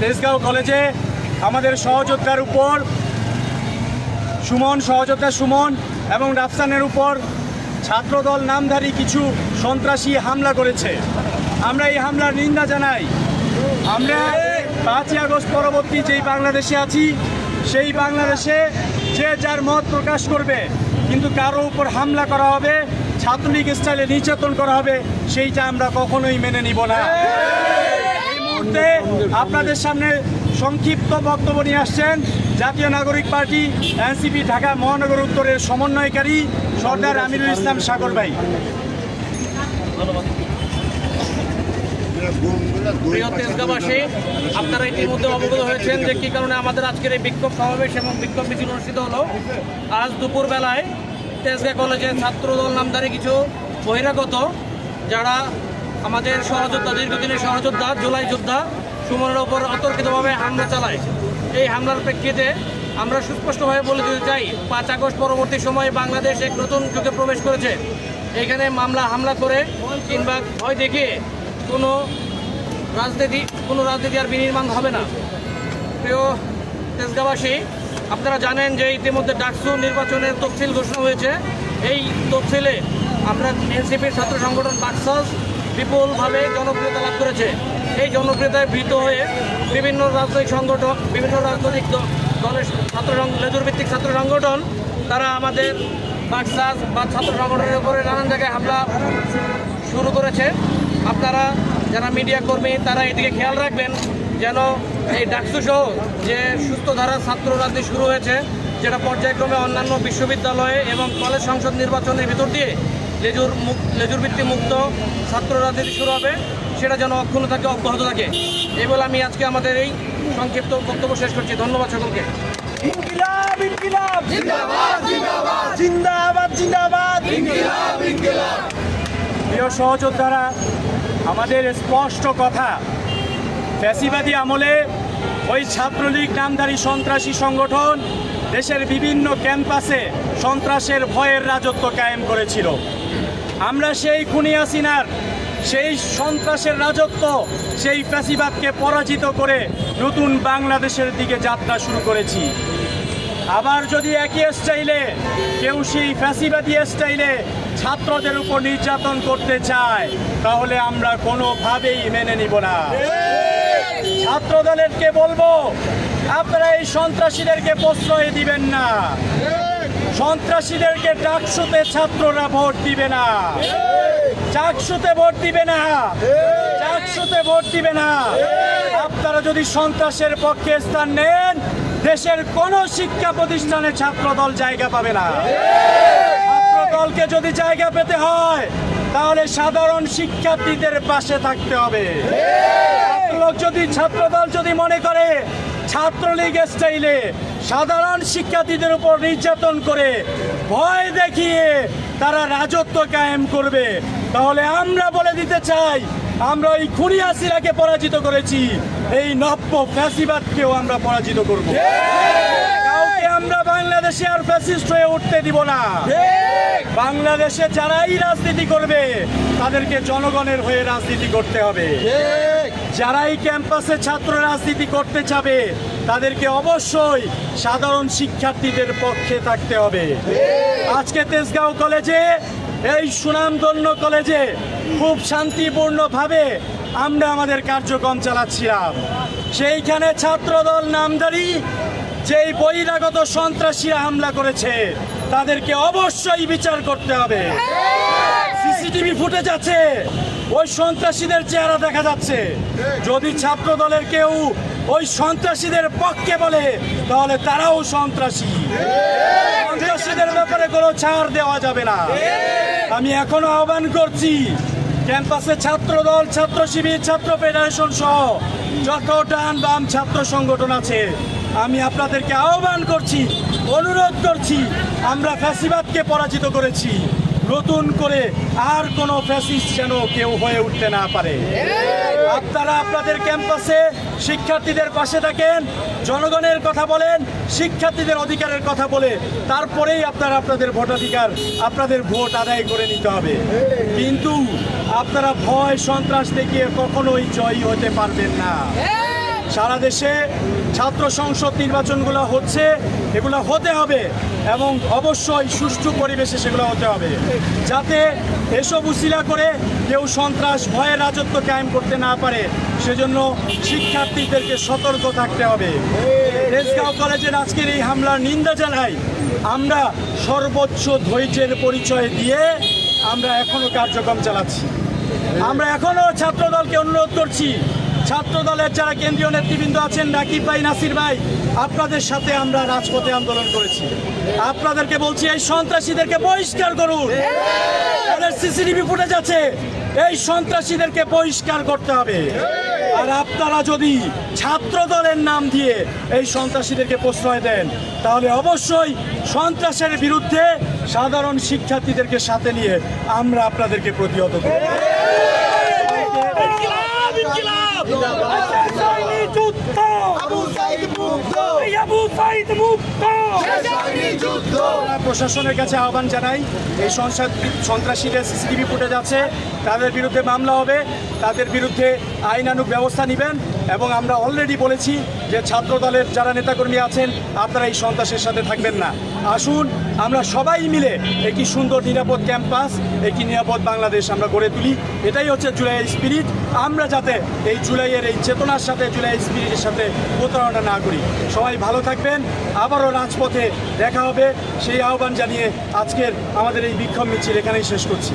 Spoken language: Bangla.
তেজগাঁও কলেজে আমাদের সহযোদ্ধার উপর, সুমন, সহযোদ্ধা সুমন এবং রাফসানের উপর ছাত্রদল নামধারী কিছু সন্ত্রাসী হামলা করেছে। আমরা এই হামলার নিন্দা জানাই। আমরা পাঁচই আগস্ট পরবর্তী যেই বাংলাদেশে আছি, সেই বাংলাদেশে যে যার মত প্রকাশ করবে, কিন্তু কারও উপর হামলা করা হবে, ছাত্রলীগ স্টাইলে নির্যাতন করা হবে, সেইটা আমরা কখনোই মেনে নিব না। মুহূর্তে আপনাদের সামনে সংক্ষিপ্ত বক্তব্য নিয়ে আসছেন জাতীয় নাগরিক পার্টি, এনসিপি, ঢাকা মহানগর উত্তরের সমন্বয়কারী সর্দার আমিরুল ইসলাম সাগর ভাই। প্রিয় তেজগাঁবাসী আপনারা ইতিমধ্যে অবগত হয়েছেন যে কী কারণে আমাদের আজকের এই বিক্ষোভ সমাবেশ এবং বিক্ষোভ মিছিল অনুষ্ঠিত হলো। আজ দুপুর বেলায় তেজগাঁ কলেজে ছাত্রদল নামধারী কিছু বহিরাগত, যারা আমাদের সহযোদ্ধা, দীর্ঘদিনের সহযোদ্ধা, জুলাই যোদ্ধা সুমনের ওপর অতর্কিতভাবে হামলা চালায়। এই হামলার প্রেক্ষিতে আমরা সুস্পষ্টভাবে বলে দিতে চাই, পাঁচ আগস্ট পরবর্তী সময়ে বাংলাদেশ এক নতুন যুগে প্রবেশ করেছে। এখানে মামলা, হামলা করে কিংবা ভয় দেখিয়ে কোনো রাজনীতি কোনো রাজনীতি আর বিনির্মাণ হবে না। প্রিয় তেজগাঁবাসী আপনারা জানেন যে ইতিমধ্যে ডাকসু নির্বাচনের তফসিল ঘোষণা হয়েছে। এই তফসিলে আমরা এনসিপির ছাত্র সংগঠন বাক্সাস বিপুলভাবে জনপ্রিয়তা লাভ করেছে। এই জনপ্রিয়তায় ভীত হয়ে বিভিন্ন রাজনৈতিক সংগঠন বিভিন্ন রাজনৈতিক দলের ছাত্র সং- লেজুর ভিত্তিক ছাত্র সংগঠন, তারা আমাদের বাক্সাস বা ছাত্র সংগঠনের উপরে নানান জায়গায় হামলা শুরু করেছে। আপনারা যারা মিডিয়া কর্মী, তারা এদিকে খেয়াল রাখবেন যেন এই ডাকসু সহ যে সুস্থ ধারার ছাত্র রাজনীতি শুরু হয়েছে, যেটা পর্যায়ক্রমে অন্যান্য বিশ্ববিদ্যালয়ে এবং কলেজ সংসদ নির্বাচনের ভিতর দিয়ে লেজুর মুক লেজুর ভিত্তি মুক্ত ছাত্র রাজনীতি শুরু হবে সেটা যেন অক্ষুণ্ণ থাকে অব্যাহত থাকে। এই বলে আমি আজকে আমাদের এই সংক্ষিপ্ত বক্তব্য শেষ করছি। ধন্যবাদ সকলকে। ইনকিলাব ইনকিলাব। জিন্দাবাদ জিন্দাবাদ। জিন্দাবাদ জিন্দাবাদ। ইনকিলাব ইনকিলাব। প্রিয় সহযোদ্ধারা আমাদের স্পষ্ট কথা ফ্যাসিবাদী আমলে ওই ছাত্রলীগ নামধারী সন্ত্রাসী সংগঠন দেশের বিভিন্ন ক্যাম্পাসে সন্ত্রাসের ভয়ের রাজত্ব কায়েম করেছিল। আমরা সেই খুনি হাসিনার, সেই সন্ত্রাসের রাজত্ব, সেই ফ্যাসিবাদকে পরাজিত করে নতুন বাংলাদেশের দিকে যাত্রা শুরু করেছি। আবার যদি একই স্টাইলে, কেউ সেই ফ্যাসিবাদী স্টাইলে ছাত্রদের উপর নির্যাতন করতে চায়, তাহলে আমরা কোনোভাবেই মেনে নিব না। ছাত্র দলেরকে বলব, আপনারা এই সন্ত্রাসীদেরকে প্রশ্রয় দিবেন না। সন্ত্রাসীদেরকে ডাকসুতে ছাত্ররা ভোট দিবে না। চাকসুতে ভোট দিবে না। চাকসুতে ভোট দিবে না। আপনারা যদি সন্ত্রাসের পক্ষে স্থান নেন, দেশের কোন শিক্ষা প্রতিষ্ঠানে ছাত্রদল জায়গা পাবে না। ছাত্রদলকে যদি জায়গা পেতে হয়, তাহলে সাধারণ শিক্ষার্থীদের পাশে থাকতে হবে। লোক যদি, ছাত্রদল যদি মনে করে ছাত্রলীগ স্টাইলে সাধারণ শিক্ষার্থীদের উপর নির্যাতন করে ভয় দেখিয়ে তারা রাজত্ব কায়েম করবে। তাহলে আমরা বলে দিতে চাই, আমরা ওই খুনি পরাজিত করেছি। এই নব্য ফ্যাসিবাদকেও আমরা পরাজিত করব। আমরা বাংলাদেশে আর ফ্যাসিস্ট হয়ে উঠতে দিব না। বাংলাদেশে যারাই রাজনীতি করবে, তাদেরকে জনগণের হয়ে রাজনীতি করতে হবে। যারাই ক্যাম্পাসে ছাত্র রাজনীতি করতে চাবে, তাদেরকে অবশ্যই সাধারণ শিক্ষার্থীদের পক্ষে থাকতে হবে। আজকে তেজগাঁও কলেজে, এই সুনামধন্য কলেজে খুব শান্তিপূর্ণভাবে আমরা আমাদের কার্যক্রম চালাচ্ছিলাম। সেইখানে ছাত্রদল নামদারি যেই বহিরাগত সন্ত্রাসীরা হামলা করেছে, তাদেরকে অবশ্যই বিচার করতে হবে। সিসিটিভি যাচ্ছে। ওই সন্ত্রাসীদের চেহারা দেখা যাচ্ছে। যদি ছাত্র দলের কেউ ওই সন্ত্রাসীদের পক্ষে বলে, তাহলে তারাও সন্ত্রাসী। সন্ত্রাসীদের ব্যাপারে কোনো ছাড় দেওয়া যাবে না। আমি এখনও আহ্বান করছি, ক্যাম্পাসে ছাত্র দল, ছাত্র শিবির, ছাত্র ফেডারেশন সহ যত ডান বাম ছাত্র সংগঠন আছে, আমি আপনাদেরকে আহ্বান করছি, অনুরোধ করছি, আমরা ফ্যাসিবাদকে পরাজিত করেছি। নতুন করে আর কোনো ফ্যাসিস্ট যেন কেউ হয়ে উঠতে না পারে। আপনারা আপনাদের ক্যাম্পাসে শিক্ষার্থীদের পাশে থাকেন, জনগণের কথা বলেন, শিক্ষার্থীদের অধিকারের কথা বলে, তারপরেই আপনারা আপনাদের ভোটাধিকার, আপনাদের ভোট আদায় করে নিতে হবে। কিন্তু আপনারা ভয়, সন্ত্রাস দেখিয়ে কখনোই জয়ী হতে পারবেন না। সারা দেশে ছাত্র সংসদ নির্বাচনগুলো হচ্ছে, এগুলো হতে হবে এবং অবশ্যই সুষ্ঠু পরিবেশে সেগুলো হতে হবে। যাতে এসব উশিলা করে কেউ সন্ত্রাস ভয়ে রাজত্ব কায়েম করতে না পারে, সেজন্য শিক্ষার্থীদেরকে সতর্ক থাকতে হবে। রেসগাঁও কলেজের আজকের এই হামলার নিন্দা জানাই, আমরা সর্বোচ্চ ধৈর্যের পরিচয় দিয়ে আমরা এখনও কার্যক্রম চালাচ্ছি। আমরা এখনও ছাত্র দলকে অনুরোধ করছি ছাত্র দলের যারা কেন্দ্রীয় নেতৃবৃন্দ আছেন, রাকিব ভাই, নাসির ভাই, আপনাদের সাথে আমরা রাজপথে আন্দোলন করেছি। আপনাদেরকে বলছি, এই সন্ত্রাসীদেরকে বহিষ্কার করুন। তাদের সিসিটিভি ফুটেজ আছে। এই সন্ত্রাসীদেরকে বহিষ্কার করতে হবে। আর আপনারা যদি ছাত্র দলের নাম দিয়ে এই সন্ত্রাসীদেরকে প্রশ্রয় দেন, তাহলে অবশ্যই সন্ত্রাসের বিরুদ্ধে সাধারণ শিক্ষার্থীদেরকে সাথে নিয়ে আমরা আপনাদেরকে প্রতিহত করব। প্রশাসনের কাছে আহ্বান জানাই, এই সন্ত্রাসীদের সিসিটিভি ফুটে যাচ্ছে তাদের বিরুদ্ধে মামলা হবে, তাদের বিরুদ্ধে আইনানুক ব্যবস্থা নেবেন। এবং আমরা অলরেডি বলেছি যে ছাত্র দলের যারা নেতাকর্মী আছেন, আপনারা এই সন্ত্রাসের সাথে থাকবেন না। আসুন, আমরা সবাই মিলে একটি সুন্দর নিরাপদ ক্যাম্পাস, একটি নিরাপদ বাংলাদেশ আমরা গড়ে তুলি। এটাই হচ্ছে জুলাইয়ের স্পিরিট আমরা যাতে এই জুলাইয়ের এই চেতনার সাথে জুলাইয়ের স্পিরিটের সাথে প্রতারণা না করি। সবাই ভালো থাকবেন। আবারও রাজপথে দেখা হবে। সেই আহ্বান জানিয়ে আজকের আমাদের এই বিক্ষোভ মিছিল এখানেই শেষ করছি।